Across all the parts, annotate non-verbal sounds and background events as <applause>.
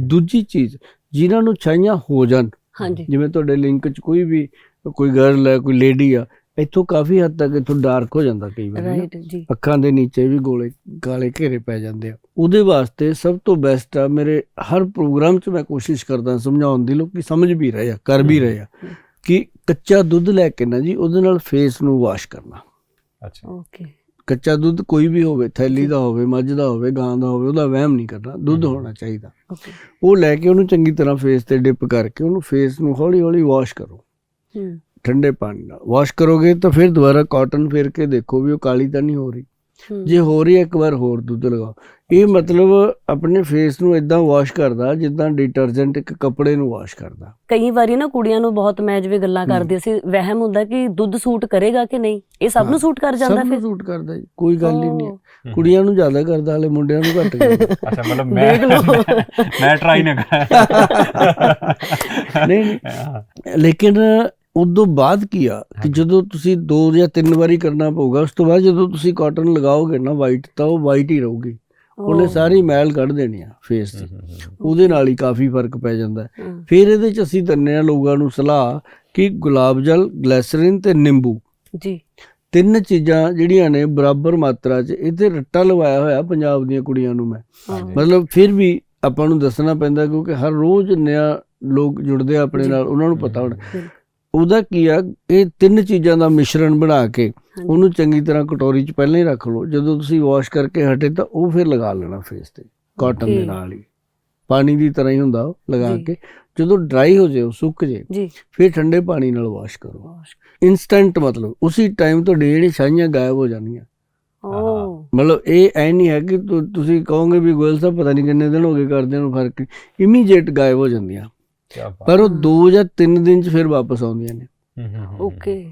ਦੂਜੀ ਚੀਜ਼ ਜਿਨ੍ਹਾਂ ਨੂੰ ਛਾਈਆਂ ਹੋ ਜਾਣ ਹਾਂਜੀ। ਜਿਵੇਂ ਤੁਹਾਡੇ ਲਿੰਕ 'ਚ ਕੋਈ ਵੀ ਕੋਈ ਗਰਲ ਹੈ ਕੋਈ ਲੇਡੀ ਆ ਇੱਥੋਂ ਕਾਫੀ ਹੱਦ ਤੱਕ ਇੱਥੋਂ ਡਾਰਕ ਹੋ ਜਾਂਦਾ ਕਈ ਵਾਰ। ਰਾਈਟ ਜੀ। ਅੱਖਾਂ ਦੇ ਨੀਚੇ ਵੀ ਗੋਲੇ ਕਾਲੇ ਘੇਰੇ ਪੈ ਜਾਂਦੇ ਆ। ਉਹਦੇ ਵਾਸਤੇ ਸਭ ਤੋਂ ਬੈਸਟ ਆ ਮੇਰੇ ਹਰ ਪ੍ਰੋਗਰਾਮ 'ਚ ਮੈਂ ਕੋਸ਼ਿਸ਼ ਕਰਦਾ ਸਮਝਾਉਣ ਦੀ ਲੋਕੀ ਸਮਝ ਵੀ ਰਹੇ ਆ ਕਰ ਵੀ ਰਹੇ ਆ ਕਿ ਕੱਚਾ ਦੁੱਧ ਲੈ ਕੇ ਨਾ ਜੀ ਉਹਦੇ ਨਾਲ ਫੇਸ ਨੂੰ ਵਾਸ਼ ਕਰਨਾ। ਅੱਛਾ ਓਕੇ ਕੱਚਾ ਦੁੱਧ ਕੋਈ ਵੀ ਹੋਵੇ ਥੈਲੀ ਦਾ ਹੋਵੇ ਮੱਝ ਦਾ ਹੋਵੇ ਗਾਂ ਦਾ ਹੋਵੇ ਉਹਦਾ ਵਹਿਮ ਨਹੀਂ ਕਰਨਾ। ਦੁੱਧ ਹੋਣਾ ਚਾਹੀਦਾ। ਉਹ ਲੈ ਕੇ ਉਹਨੂੰ ਚੰਗੀ ਤਰ੍ਹਾਂ ਫੇਸ ਤੇ ਡਿਪ ਕਰਕੇ ਉਹਨੂੰ ਫੇਸ ਨੂੰ ਹੌਲੀ ਹੌਲੀ ਵਾਸ਼ ਕਰੋ। ਠੰਡੇ ਪਾਣੀ ਨਾਲ। ਵਾਸ਼ ਕਰੋਗੇ ਤਾਂ ਫਿਰ ਦੁਬਾਰਾ ਕਾਟਨ ਫੇਰ ਕੇ ਦੇਖੋ ਵੀ ਉਹ ਕਾਲੀ ਤਾਂ ਨਹੀਂ ਹੋ ਰਹੀ। ਜੇ ਹੋ ਰਹੀ ਹੈ ਇੱਕ ਵਾਰ ਹੋਰ ਦੁੱਧ ਲਗਾਓ। ਇਹ ਮਤਲਬ ਆਪਣੇ ਫੇਸ ਨੂੰ ਇਦਾਂ ਵਾਸ਼ ਕਰਦਾ ਜਿੱਦਾਂ ਡਿਟਰਜੈਂਟ ਇੱਕ ਕੱਪੜੇ ਨੂੰ ਵਾਸ਼ ਕਰਦਾ। ਕਈ ਵਾਰੀ ਨਾ ਕੁੜੀਆਂ ਨੂੰ ਬਹੁਤ ਮੈਂ ਜਿਵੇਂ ਗੱਲਾਂ ਕਰਦੀ ਸੀ ਵਹਿਮ ਹੁੰਦਾ ਕਿ ਦੁੱਧ ਸੂਟ ਕਰੇਗਾ ਕਿ ਨਹੀਂ? ਇਹ ਸਭ। ਨੂੰ ਸੂਟ ਕਰ ਜਾਂਦਾ ਸਭ ਨੂੰ ਫਿਰ? ਸੂਟ ਕਰਦਾ ਜੀ ਕੋਈ ਗੱਲ ਹੀ ਨਹੀਂ। ਕੁੜੀਆਂ ਨੂੰ ਜ਼ਿਆਦਾ ਕਰਦਾ ਹਲੇ ਮੁੰਡਿਆਂ ਨੂੰ ਘੱਟ ਕਰਦਾ। <laughs> ਅੱਛਾ ਮਤਲਬ ਮੈਂ ਦੇਖ ਲਓ। ਮੈਂ ਟਰਾਈ ਨਾ ਕਰਾਂ। ਨਹੀਂ, ਨਹੀਂ। ਲੇਕਿਨ ਉਦੋਂ ਬਾਅਦ ਕੀ ਆ? ਕਿ। ਜਦੋਂ ਤੁਸੀਂ ਦੋ ਜਾਂ ਤਿੰਨ ਵਾਰੀ ਕਰਨਾ ਪਊਗਾ ਉਸ ਤੋਂ ਬਾਅਦ ਜਦੋਂ ਤੁਸੀਂ ਕਾਟਨ ਲਗਾਓਗੇ ਨਾ ਵਾਈਟ ਤਾਂ ਉਹ ਵਾਈਟ ਹੀ ਰਹੂਗੀ। ਉਹਨੇ ਸਾਰੀ ਮੈਲ ਕੱਢ ਦੇਣੀ ਆ ਫੇਸ ਦੀ ਉਹਦੇ ਨਾਲ ਹੀ ਕਾਫੀ ਫ਼ਰਕ ਪੈ ਜਾਂਦਾ ਫਿਰ ਇਹਦੇ ਚ ਅਸੀਂ ਦਿੰਨੇ ਆ ਲੋਕਾਂ ਨੂੰ ਸਲਾਹ ਕਿ ਗੁਲਾਬ ਜਲ ਗਲੈਸਰੀਨ ਤੇ ਨਿੰਬੂ। ਜੀ। ਤਿੰਨ ਚੀਜ਼ਾਂ ਜਿਹੜੀਆਂ ਨੇ ਬਰਾਬਰ ਮਾਤਰਾ 'ਚ ਇਹਦੇ ਰੱਟਾ ਲਵਾਇਆ ਹੋਇਆ ਪੰਜਾਬ ਦੀਆਂ ਕੁੜੀਆਂ ਨੂੰ ਮੈਂ। ਮਤਲਬ ਫਿਰ ਵੀ ਆਪਾਂ ਨੂੰ ਦੱਸਣਾ ਪੈਂਦਾ ਕਿਉਂਕਿ ਹਰ ਰੋਜ਼ ਨਿਆ ਲੋਕ ਜੁੜਦੇ ਆ ਆਪਣੇ। ਨਾਲ ਉਹਨਾਂ ਨੂੰ ਪਤਾ ਹੋਣਾ। ਉਹਦਾ ਕੀ ਆ ਇਹ ਤਿੰਨ ਚੀਜ਼ਾਂ ਦਾ ਮਿਸ਼ਰਣ ਬਣਾ ਕੇ। ਉਹਨੂੰ ਚੰਗੀ ਤਰ੍ਹਾਂ ਕਟੋਰੀ 'ਚ ਪਹਿਲਾਂ ਹੀ ਰੱਖ ਲਓ। ਜਦੋਂ ਤੁਸੀਂ ਵਾਸ਼ ਕਰਕੇ ਹਟੇ ਤਾਂ ਉਹ ਫਿਰ ਲਗਾ ਲੈਣਾ ਫੇਸ ਤੇ ਕਾਟਨ ਦੇ. ਨਾਲ ਹੀ। ਪਾਣੀ ਦੀ ਤਰ੍ਹਾਂ ਹੀ ਹੁੰਦਾ ਉਹ ਲਗਾ। ਕੇ। ਜਦੋਂ ਡਰਾਈ ਹੋ ਜਾਏ ਉਹ ਸੁੱਕ ਜੇ। ਫਿਰ ਠੰਡੇ ਪਾਣੀ ਨਾਲ ਵਾਸ਼ ਕਰੋ। ਇਨਸਟੈਂਟ ਮਤਲਬ ਉਸੇ ਟਾਈਮ ਤੁਹਾਡੀ ਜਿਹੜੀ ਛਾਈਆਂ ਗਾਇਬ ਹੋ ਜਾਣੀਆਂ। ਮਤਲਬ ਇਹ ਐ ਨਹੀਂ ਹੈ ਕਿ ਤੁ- ਤੁਸੀਂ ਕਹੋਗੇ ਵੀ ਗੋਇਲ ਸਾਹਿਬ ਪਤਾ ਨਹੀਂ ਕਿੰਨੇ ਦਿਨ ਹੋ ਗਏ ਕਰਦੇ ਨੂੰ ਫ਼ਰਕ ਇਮੀਡੀਏਟ ਗਾਇਬ ਹੋ ਜਾਂਦੀਆਂ। ਪਰ ਉਹ 2 ਜਾਂ 3 ਦਿਨ ਚ ਫਿਰ ਵਾਪਸ ਆਉਂਦੀਆਂ ਨੇ। ਹੂੰ, ਹੂੰ, ਹੂੰ, ਓਕੇ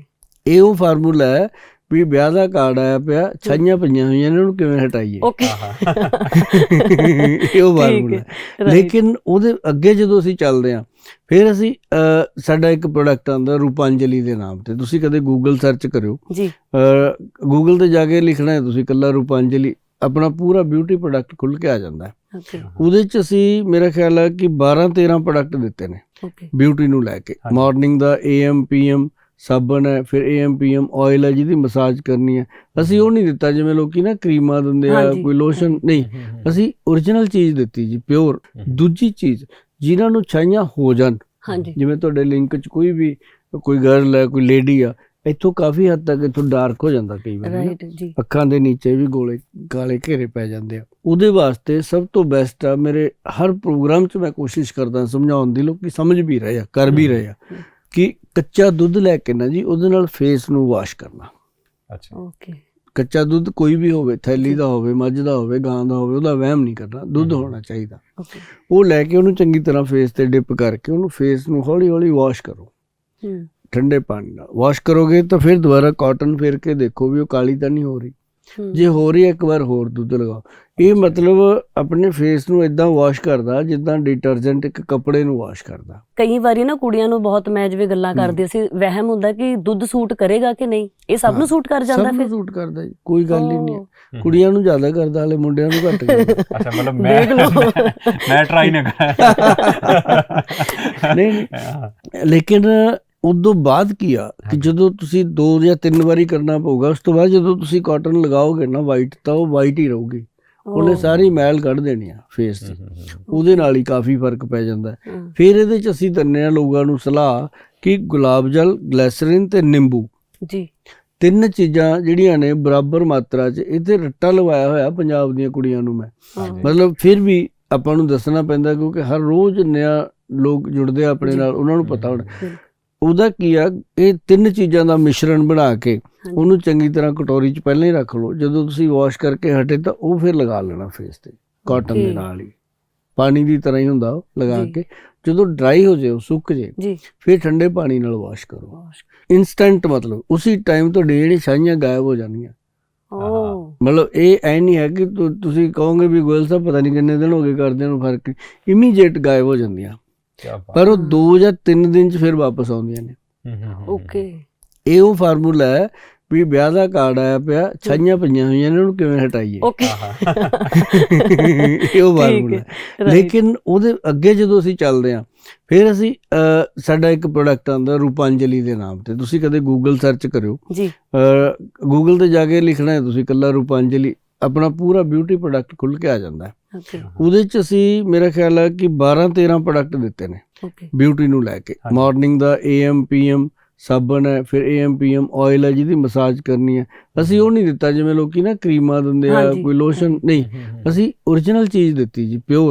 ਇਹ ਉਹ ਫਾਰਮੂਲਾ ਹੈ ਵੀ ਵਿਆਹ ਦਾ ਕਾਰਡ ਆਇਆ ਪਿਆ ਛਾਈਆਂ ਪਈਆਂ ਹੋਈਆਂ ਨੇ ਉਹਨੂੰ ਕਿਵੇਂ ਹਟਾਈਏ? ਓਕੇ ਇਹ ਉਹ ਫਾਰਮੂਲਾ. ਲੇਕਿਨ ਉਹਦੇ ਅੱਗੇ ਜਦੋਂ ਅਸੀਂ ਚੱਲਦੇ ਹਾਂ ਫਿਰ ਅਸੀਂ ਸਾਡਾ ਇੱਕ ਪ੍ਰੋਡਕਟ ਆਂਦਾ ਰੂਪਾਂਜਲੀ ਦੇ ਨਾਮ ਤੇ। ਤੁਸੀਂ ਕਦੇ ਗੂਗਲ ਸਰਚ ਕਰਿਓ। ਜੀ। ਗੂਗਲ ਤੇ ਜਾ ਕੇ ਲਿਖਣਾ ਹੈ ਤੁਸੀਂ ਕੱਲਾ ਰੂਪਾਂਜਲੀ ਆਪਣਾ ਪੂਰਾ ਬਿਊਟੀ ਪ੍ਰੋਡਕਟ ਖੁੱਲ ਕੇ ਆ ਜਾਂਦਾ ਹੈ। ਓਕੇ ਉਹਦੇ ਚ ਅਸੀਂ ਮੇਰਾ ਖਿਆਲ ਹੈ ਕਿ 12 13 ਪ੍ਰੋਡਕਟ ਦਿੱਤੇ ਨੇ। ਓਕੇ ਬਿਊਟੀ ਨੂੰ ਲੈ ਕੇ। ਮਾਰਨਿੰਗ ਦਾ ਏਐਮ ਪੀਐਮ ਸਾਬਣ ਹੈ ਫਿਰ ਏਐਮ ਪੀਐਮ ਆਇਲ ਹੈ ਜਿਹਦੀ ਮਸਾਜ ਕਰਨੀ ਹੈ। ਅਸੀਂ ਉਹ ਨਹੀਂ ਦਿੱਤਾ ਜਿਵੇਂ ਲੋਕੀ ਨਾ ਕਰੀਮਾਂ ਦਿੰਦੇ ਆ ਕੋਈ ਲੋਸ਼ਨ ਨਹੀਂ। ਅਸੀਂ origignal ਚੀਜ਼ ਦਿੱਤੀ ਜੀ ਪਿਓਰ। ਦੂਜੀ ਚੀਜ਼ ਜਿਨ੍ਹਾਂ ਨੂੰ ਛਾਈਆਂ ਹੋ ਜਾਣ। ਹਾਂਜੀ। ਜਿਵੇਂ ਤੁਹਾਡੇ ਲਿੰਕ 'ਚ ਕੋਈ ਵੀ ਕੋਈ ਗਰਲ ਹੈ ਕੋਈ ਲੇਡੀ ਆ ਇੱਥੋਂ ਕਾਫੀ ਹੱਦ ਤੱਕ ਇੱਥੋਂ ਡਾਰਕ ਹੋ ਜਾਂਦਾ ਕਈ ਵਾਰ ਨਾ। ਰਾਈਟ ਜੀ। ਅੱਖਾਂ ਦੇ ਨੀਚੇ ਵੀ ਗੋਲੇ ਕਾਲੇ ਘੇਰੇ ਪੈ ਜਾਂਦੇ ਆ। ਉਹਦੇ ਵਾਸਤੇ ਸਭ ਤੋਂ ਬੈਸਟ ਆ ਮੇਰੇ ਹਰ ਪ੍ਰੋਗਰਾਮ 'ਚ ਮੈਂ ਕੋਸ਼ਿਸ਼ ਕਰਦਾ ਸਮਝਾਉਣ ਦੀ ਲੋਕੀ ਸਮਝ ਵੀ ਰਹੇ ਆ ਕਰ ਵੀ ਰਹੇ ਆ। ਕਿ ਕੱਚਾ ਦੁੱਧ ਲੈ ਕੇ ਨਾ ਜੀ ਉਹਦੇ ਨਾਲ ਫੇਸ ਨੂੰ ਵਾਸ਼ ਕਰਨਾ। ਅੱਛਾ। ਓਕੇ ਕੱਚਾ ਦੁੱਧ ਕੋਈ ਵੀ ਹੋਵੇ ਥੈਲੀ ਦਾ ਹੋਵੇ ਮੱਝ ਦਾ ਹੋਵੇ ਗਾਂ ਦਾ ਹੋਵੇ ਉਹਦਾ ਵਹਿਮ ਨਹੀਂ ਕਰਨਾ ਦੁੱਧ ਹੋਣਾ ਚਾਹੀਦਾ। ਓਕੇ ਉਹ ਲੈ ਕੇ ਉਹਨੂੰ ਚੰਗੀ ਤਰ੍ਹਾਂ ਫੇਸ ਤੇ ਡਿਪ ਕਰਕੇ ਉਹਨੂੰ ਫੇਸ ਨੂੰ ਹੌਲੀ ਹੌਲੀ ਵਾਸ਼ ਕਰੋ। ਹੂੰ ਠੰਡੇ ਪਾਣੀ ਨਾਲ। ਵਾਸ਼ ਕਰੋਗੇ ਤਾਂ ਫਿਰ ਦੁਬਾਰਾ ਕਾਟਨ ਫੇਰ ਕੇ ਦੇਖੋ ਵੀ ਉਹ ਕਾਲੀ ਤਾਂ ਨਹੀਂ ਹੋ ਰਹੀ। ਜੇ ਹੋ ਰਹੀ ਹੈ ਇੱਕ ਵਾਰ ਹੋਰ ਦੁੱਧ ਲਗਾਓ। ਇਹ ਮਤਲਬ ਆਪਣੇ ਫੇਸ ਨੂੰ ਇਦਾਂ ਵਾਸ਼ ਕਰਦਾ ਜਿੱਦਾਂ ਡਿਟਰਜੈਂਟ ਇੱਕ ਕੱਪੜੇ ਨੂੰ ਵਾਸ਼ ਕਰਦਾ। ਕਈ ਵਾਰੀ ਨਾ ਕੁੜੀਆਂ ਨੂੰ ਬਹੁਤ ਮੈਂ ਜਿਵੇਂ ਗੱਲਾਂ ਕਰਦੀ ਸੀ ਵਹਿਮ ਹੁੰਦਾ ਕਿ ਦੁੱਧ ਸੂਟ ਕਰੇਗਾ ਕਿ ਨਹੀਂ? ਇਹ ਸਭ। ਨੂੰ ਸੂਟ ਕਰ ਜਾਂਦਾ ਸਭ ਨੂੰ ਫਿਰ? ਸੂਟ ਕਰਦਾ ਜੀ ਕੋਈ ਗੱਲ ਹੀ ਨਹੀਂ ਕੁੜੀਆਂ ਨੂੰ ਜ਼ਿਆਦਾ ਕਰਦਾ ਹਲੇ ਮੁੰਡਿਆਂ ਨੂੰ ਘੱਟ ਕਰਦਾ। <laughs> ਅੱਛਾ ਮਤਲਬ ਮੈਂ ਦੇਖ ਲਓ। ਮੈਂ ਟਰਾਈ ਨਾ ਕਰਾਂ। ਨਹੀਂ, ਨਹੀਂ। ਲੇਕਿਨ ਉਦੋਂ ਬਾਅਦ ਕੀ ਆ ਕਿ। ਜਦੋਂ ਤੁਸੀਂ ਦੋ ਜਾਂ ਤਿੰਨ ਵਾਰੀ ਕਰਨਾ ਪਊਗਾ ਉਸ ਤੋਂ ਬਾਅਦ ਜਦੋਂ ਤੁਸੀਂ ਕਾਟਨ ਲਗਾਓਗੇ ਨਾ ਵਾਈਟ ਤਾਂ ਉਹ ਵਾਈਟ ਹੀ ਰਹੂਗੀ। ਉਹਨੇ ਸਾਰੀ ਮੈਲ ਕੱਢ ਦੇਣੀ ਆ ਫੇਸ ਦੀ ਉਹਦੇ ਨਾਲ ਹੀ ਕਾਫੀ ਫ਼ਰਕ ਪੈ ਜਾਂਦਾ ਫਿਰ ਇਹਦੇ ਚ ਅਸੀਂ ਦਿੰਨੇ ਆ ਲੋਕਾਂ ਨੂੰ ਸਲਾਹ ਕਿ ਗੁਲਾਬ ਜਲ ਗਲੈਸਰੀਨ ਤੇ ਨਿੰਬੂ। ਜੀ। ਤਿੰਨ ਚੀਜ਼ਾਂ ਜਿਹੜੀਆਂ ਨੇ ਬਰਾਬਰ ਮਾਤਰਾ 'ਚ ਇਹਦੇ ਰੱਟਾ ਲਵਾਇਆ ਹੋਇਆ ਪੰਜਾਬ ਦੀਆਂ ਕੁੜੀਆਂ ਨੂੰ ਮੈਂ। ਮਤਲਬ ਫਿਰ ਵੀ ਆਪਾਂ ਨੂੰ ਦੱਸਣਾ ਪੈਂਦਾ ਕਿਉਂਕਿ ਹਰ ਰੋਜ਼ ਨਿਆ ਲੋਕ ਜੁੜਦੇ ਆ ਆਪਣੇ। ਨਾਲ ਉਹਨਾਂ ਨੂੰ ਪਤਾ ਹੋਣਾ। ਉਹਦਾ ਕੀ ਆ ਇਹ ਤਿੰਨ ਚੀਜ਼ਾਂ ਦਾ ਮਿਸ਼ਰਣ ਬਣਾ ਕੇ। ਉਹਨੂੰ ਚੰਗੀ ਤਰ੍ਹਾਂ ਕਟੋਰੀ 'ਚ ਪਹਿਲਾਂ ਹੀ ਰੱਖ ਲਓ। ਜਦੋਂ ਤੁਸੀਂ ਵਾਸ਼ ਕਰਕੇ ਹਟੇ ਤਾਂ ਉਹ ਫਿਰ ਲਗਾ ਲੈਣਾ ਫੇਸ ਤੇ ਕਾਟਨ ਦੇ. ਨਾਲ ਹੀ। ਪਾਣੀ ਦੀ ਤਰ੍ਹਾਂ ਹੀ ਹੁੰਦਾ ਉਹ ਲਗਾ। ਕੇ। ਜਦੋਂ ਡਰਾਈ ਹੋ ਜਾਏ ਉਹ ਸੁੱਕ ਜੇ। ਫਿਰ ਠੰਡੇ ਪਾਣੀ ਨਾਲ ਵਾਸ਼ ਕਰੋ। ਇਨਸਟੈਂਟ ਮਤਲਬ ਉਸੇ ਟਾਈਮ ਤੁਹਾਡੀ ਜਿਹੜੀ ਛਾਈਆਂ ਗਾਇਬ ਹੋ ਜਾਣੀਆਂ। ਮਤਲਬ ਇਹ ਐ ਨਹੀਂ ਹੈ ਕਿ ਤੁ- ਤੁਸੀਂ ਕਹੋਗੇ ਵੀ ਗੋਇਲ ਸਾਹਿਬ ਪਤਾ ਨਹੀਂ ਕਿੰਨੇ ਦਿਨ ਹੋ ਗਏ ਕਰਦੇ ਨੂੰ ਫ਼ਰਕ ਇਮੀਡੀਏਟ ਗਾਇਬ ਹੋ ਜਾਂਦੀਆਂ। ਪਰ ਉਹ 2 ਜਾਂ 3 ਦਿਨ ਚ ਫਿਰ ਵਾਪਸ ਆਉਂਦੀਆਂ ਨੇ। ਹੂੰ, ਹੂੰ, ਹੂੰ, ਓਕੇ ਇਹ ਉਹ ਫਾਰਮੂਲਾ ਹੈ ਵੀ ਵਿਆਹ ਦਾ ਕਾਰਡ ਆਇਆ ਪਿਆ ਛਾਈਆਂ ਪਈਆਂ ਹੋਈਆਂ ਨੇ ਉਹਨੂੰ ਕਿਵੇਂ ਹਟਾਈਏ? ਓਕੇ ਇਹ ਉਹ ਫਾਰਮੂਲਾ. ਲੇਕਿਨ ਉਹਦੇ ਅੱਗੇ ਜਦੋਂ ਅਸੀਂ ਚੱਲਦੇ ਹਾਂ ਫਿਰ ਅਸੀਂ ਸਾਡਾ ਇੱਕ ਪ੍ਰੋਡਕਟ ਆਂਦਾ ਰੂਪਾਂਜਲੀ ਦੇ ਨਾਮ ਤੇ। ਤੁਸੀਂ ਕਦੇ ਗੂਗਲ ਸਰਚ ਕਰਿਓ। ਜੀ। ਗੂਗਲ ਤੇ ਜਾ ਕੇ ਲਿਖਣਾ ਹੈ ਤੁਸੀਂ ਕੱਲਾ ਰੂਪਾਂਜਲੀ ਆਪਣਾ ਪੂਰਾ ਬਿਊਟੀ ਪ੍ਰੋਡਕਟ ਖੁੱਲ ਕੇ ਆ ਜਾਂਦਾ ਹੈ। ਉਹਦੇ ਚ ਅਸੀਂ ਮੇਰਾ ਖਿਆਲ ਹੈ ਕਿ 12 13 ਪ੍ਰੋਡਕਟ ਦਿੱਤੇ ਨੇ। ਓਕੇ ਬਿਊਟੀ ਨੂੰ ਲੈ ਕੇ। ਮਾਰਨਿੰਗ ਦਾ ਏਐਮ ਪੀਐਮ ਸਾਬਣ ਹੈ ਫਿਰ ਏਐਮ ਪੀਐਮ ਆਇਲ ਹੈ ਜਿਹਦੀ ਮਸਾਜ ਕਰਨੀ ਹੈ। ਅਸੀਂ ਉਹ ਨਹੀਂ ਦਿੱਤਾ ਜਿਵੇਂ ਲੋਕੀ ਨਾ ਕਰੀਮਾਂ ਦਿੰਦੇ ਆ। ਕੋਈ ਲੋਸ਼ਨ ਨਹੀਂ। ਅਸੀਂ origignal ਚੀਜ਼ ਦਿੱਤੀ ਜੀ ਪਿਓਰ